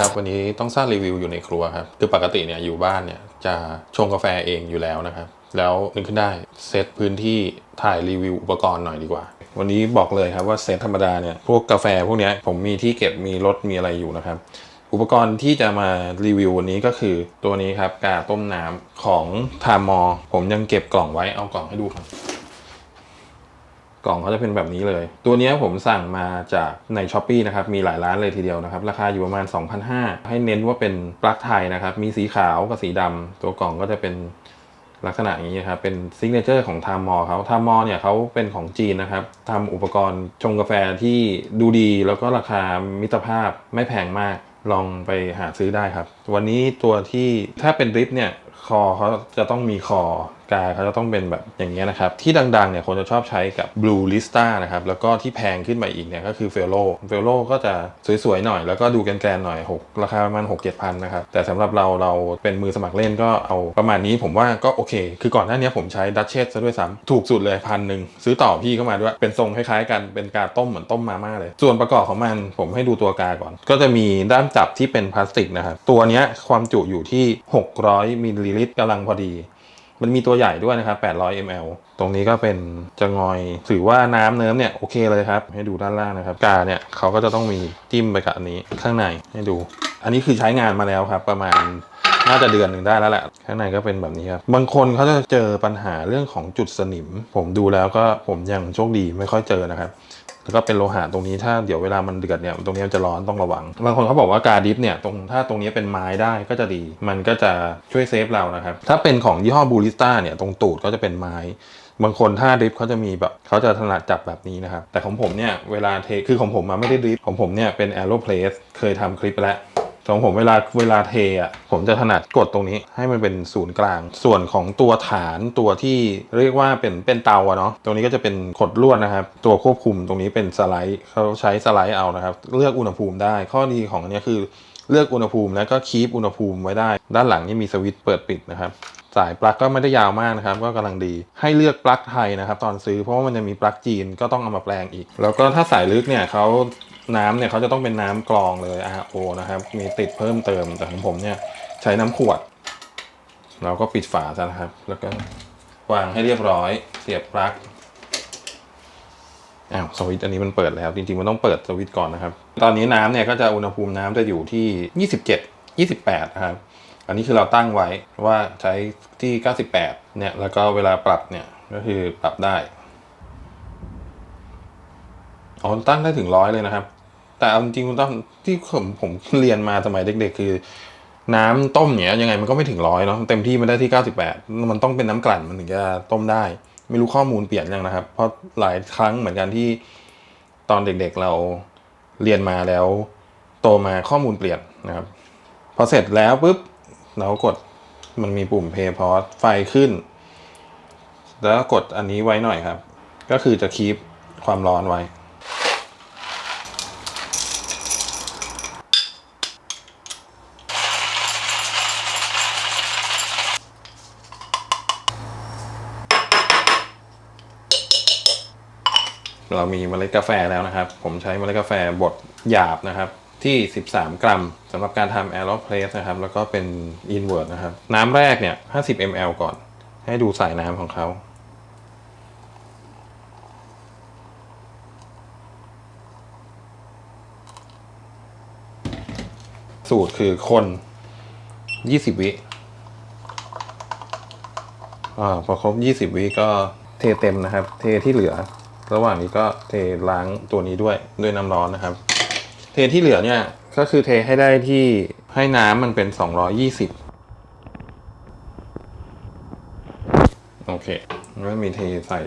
ครับ วันนี้ต้องสร้างรีวิวอยู่ในครัวครับ คือปกติเนี่ยอยู่บ้านเนี่ยจะชงกาแฟเองอยู่แล้วนะครับ แล้วนึกขึ้นได้เซตพื้นที่ถ่ายรีวิวอุปกรณ์หน่อยดีกว่า วันนี้บอกเลยครับว่าเซตธรรมดาเนี่ยพวกกาแฟพวกเนี้ยผมมีที่เก็บมีรถมีอะไรอยู่นะครับอุปกรณ์ที่จะมารีวิววันนี้ก็คือตัวนี้ครับกาต้มน้ำของทามมอผมยังเก็บกล่องไว้เอากล่องให้ดูครับ กล่องเขาจะเป็นแบบนี้เลย ตัวนี้ผมสั่งมาจากในช้อปปีนะครับ มีหลายร้านเลยทีเดียวนะครับ ราคาอยู่ประมาณ 2,500 ให้เน้นว่าเป็นปลั๊กไทยนะครับ มีสีขาวกับสีดำ ตัวกล่องก็จะเป็นลักษณะอย่างนี้ครับ เป็นซิกเนเจอร์ของทามมอเขาทามมอเนี่ยเขาเป็นของจีนนะครับทำอุปกรณ์ชงกาแฟที่ดูดี แล้วก็ราคามิตรภาพไม่แพงมาก ลองไปหาซื้อได้ครับ วันนี้ตัวที่ถ้าเป็นดริปเนี่ยคอเขาจะต้องมีคอ กาเขาจะต้องเป็นแบบอย่างเงี้ยนะครับ ที่ดังๆเนี่ยคนจะชอบใช้กับ Blue Lista นะครับ แล้วก็ที่แพงขึ้นมาอีกเนี่ยก็คือ f e l o f e l o ก็จะสวยๆหน่อย แล้วก็ดูแกนๆหน่อย 6 ราคาประมาณ6 7พันนะครับ แต่สำหรับเราเราเป็นมือสมัครเล่นก็เอาประมาณนี้ผมว่าก็โอเค คือก่อนหน้านี้ผมใช้ดัชเชสซะด้วยซ้ำถูกสุดเลยพันหนึ่งซื้อต่อพี่เข้ามาด้วยเป็นทรงคล้ายๆ กันเป็นกาต้มเหมือนต้มมาม่าเลย ส่วนประกอบของมันผมให้ดูตัวกาก่อน ก็จะมีด้ามจับที่เป็นพลาสติกนะครับตัวนี้ความจุอยู่ที่ 600มิลลิลิตรกำลังพอดี มันมีตัวใหญ่ด้วยนะครับ 800 ml ตรงนี้ก็เป็นจะงอย ถือว่าน้ำเนิ้มเนี่ยโอเคเลยครับ ให้ดูด้านล่างนะครับ กาเนี่ยเขาก็จะต้องมีจิ้มไปกับอันนี้ข้างในให้ดู อันนี้คือใช้งานมาแล้วครับ ประมาณน่าจะเดือนหนึ่งได้แล้วแหละ ข้างในก็เป็นแบบนี้ครับ บางคนเขาจะเจอปัญหาเรื่องของจุดสนิม ผมดูแล้วก็ผมยังโชคดีไม่ค่อยเจอนะครับ แล้วก็เป็นโลหะตรงนี้ถ้าเดี๋ยวเวลามันเดือดเนี่ยตรงนี้มันจะร้อนต้องระวัง บางคนเขาบอกว่ากาดิฟเนี่ยตรงถ้าตรงนี้เป็นไม้ได้ก็จะดี มันก็จะช่วยเซฟเรานะครับ ถ้าเป็นของยี่ห้อบูริสต้าเนี่ยตรงตูดก็จะเป็นไม้ บางคนถ้าดริฟเขาจะมีแบบเขาจะถนัดจับแบบนี้นะครับ แต่ของผมเนี่ยเวลาเทคือของผมมาไม่ได้ดริฟของผมเนี่ยเป็นแอโรเพลสเคยทำคลิปแล้ว ของผมเวลาเวลาเทอะผมจะถนัดกดตรงนี้ให้มันเป็นศูนย์กลาง ส่วนของตัวฐานตัวที่เรียกว่าเป็นเป็นเตาอะเนาะตรงนี้ก็จะเป็นขดลวดนะครับ ตัวควบคุมตรงนี้เป็นสไลด์เขาใช้สไลด์เอานะครับ เลือกอุณหภูมิได้ ข้อดีของอันนี้คือเลือกอุณหภูมิแล้วก็คีปอุณหภูมิไว้ได้ ด้านหลังนี่มีสวิตช์เปิดปิดนะครับสายปลั๊กก็ไม่ได้ยาวมากนะครับ ก็กำลังดีให้เลือกปลั๊กไทยนะครับ ตอนซื้อเพราะว่ามันจะมีปลั๊กจีนก็ต้องเอามาแปลงอีก แล้วก็ถ้าสายลึกเนี่ยเขา น้ำเนี่ยเขาจะต้องเป็นน้ำกรองเลย RO นะครับ มีติดเพิ่มเติมแต่ของผมเนี่ยใช้น้ำขวด เราก็ปิดฝาซะนะครับ แล้วก็วางให้เรียบร้อย เสียบปลั๊กอ้าวสวิตช์อันนี้มันเปิดแล้ว จริงๆมันต้องเปิดสวิตช์ก่อนนะครับ ตอนนี้น้ำเนี่ยก็จะอุณหภูมิน้ำจะอยู่ที่ 27 28นะครับอันนี้คือเราตั้งไว้ว่าใช้ที่ 98 เนี่ย แล้วก็เวลาปรับเนี่ยก็คือปรับได้อ๋อตั้งได้ถึงร้อยเลยนะครับ แต่เอาจริงๆคุณต้องที่ผมผมเรียนมาสมัยเด็ก ๆ คือ น้ำต้มเนี่ยยังไงมันก็ไม่ถึงร้อยเนาะเต็มที่มันได้ที่ 98 มันต้องเป็นน้ำกลั่นมันถึงจะต้มได้ ไม่รู้ข้อมูลเปลี่ยนยังนะครับ เพราะหลายครั้งเหมือนกันที่ตอนเด็กๆเราเรียนมาแล้ว โตมาข้อมูลเปลี่ยนนะครับ พอเสร็จแล้วปุ๊บเรากดมันมีปุ่ม Play Pause ไฟขึ้น แล้วก็กดอันนี้ไว้หน่อยครับ ก็คือจะคีปความร้อนไว้ เรามีเมล็ดกาแฟแล้วนะครับ ผมใช้เมล็ดกาแฟบดหยาบนะครับที่ 13 กรัมสำหรับการทำ Aeropress นะครับ แล้วก็เป็น Invert นะครับ น้ำแรกเนี่ย 50 ml ก่อน ให้ดูสายน้ำของเขาสูตรคือคน 20 วิอ่าพอครบ 20 วิก็เทเต็มนะครับ เทที่เหลือ ระหว่างนี้ก็เทล้างตัวนี้ด้วยด้วยน้ำร้อนนะครับ เทที่เหลือเนี่ยก็คือเทให้ได้ที่ให้น้ำมันเป็น 220 โอเคแล้วมีเทใส่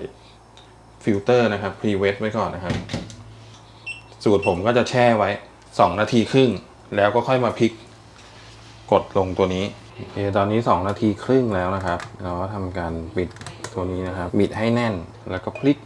ฟิลเตอร์นะครับพรีเวทไว้ก่อนนะครับ สูตรผมก็จะแช่ไว้ 2 นาทีครึ่ง แล้วก็ค่อยมาพลิก กดลงตัวนี้โอเคตอนนี้ 2 นาทีครึ่งแล้วนะครับ เราก็ทำการปิดตัวนี้นะครับ บิดให้แน่นแล้วก็พลิก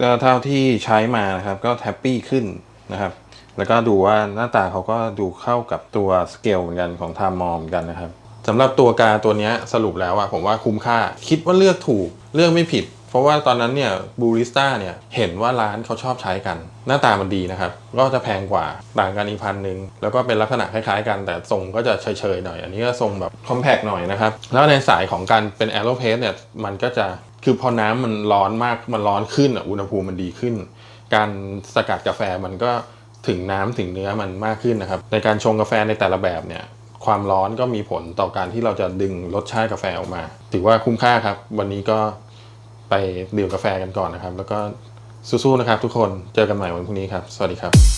ก็เท่าที่ใช้มานะครับก็แฮปปี้ขึ้นนะครับ แล้วก็ดูว่าหน้าตาเขาก็ดูเข้ากับตัวสเกลเหมือนกันของไทม์มอเหมือนกันนะครับสำหรับตัวกาตัวนี้สรุปแล้วอะผมว่าคุ้มค่า คิดว่าเลือกถูกเลือกไม่ผิด เพราะว่าตอนนั้นเนี่ยบูริสต้าเนี่ยเห็นว่าร้านเขาชอบใช้กัน หน้าตามันดีนะครับ ก็จะแพงกว่าต่างกันอีกพันหนึ่งแล้วก็เป็นลักษณะคล้ายๆ กันแต่ทรงก็จะเฉยๆหน่อย อันนี้ก็ทรงแบบคอมแพกหน่อยนะครับ แล้วในสายของการเป็นแอโรเพสเนี่ยมันก็จะ คือพอน้ำมันร้อนมากมันร้อนขึ้นอะอุณหภูมิมันดีขึ้น การสกัดกาแฟมันก็ถึงน้ำถึงเนื้อมันมากขึ้นนะครับ ในการชงกาแฟในแต่ละแบบเนี่ยความร้อนก็มีผลต่อการที่เราจะดึงรสชาติกาแฟออกมา ถือว่าคุ้มค่าครับ วันนี้ก็ไปดื่มกาแฟกันก่อนนะครับ แล้วก็สู้ๆนะครับทุกคนเจอกันใหม่วันพรุ่งนี้ครับ สวัสดีครับ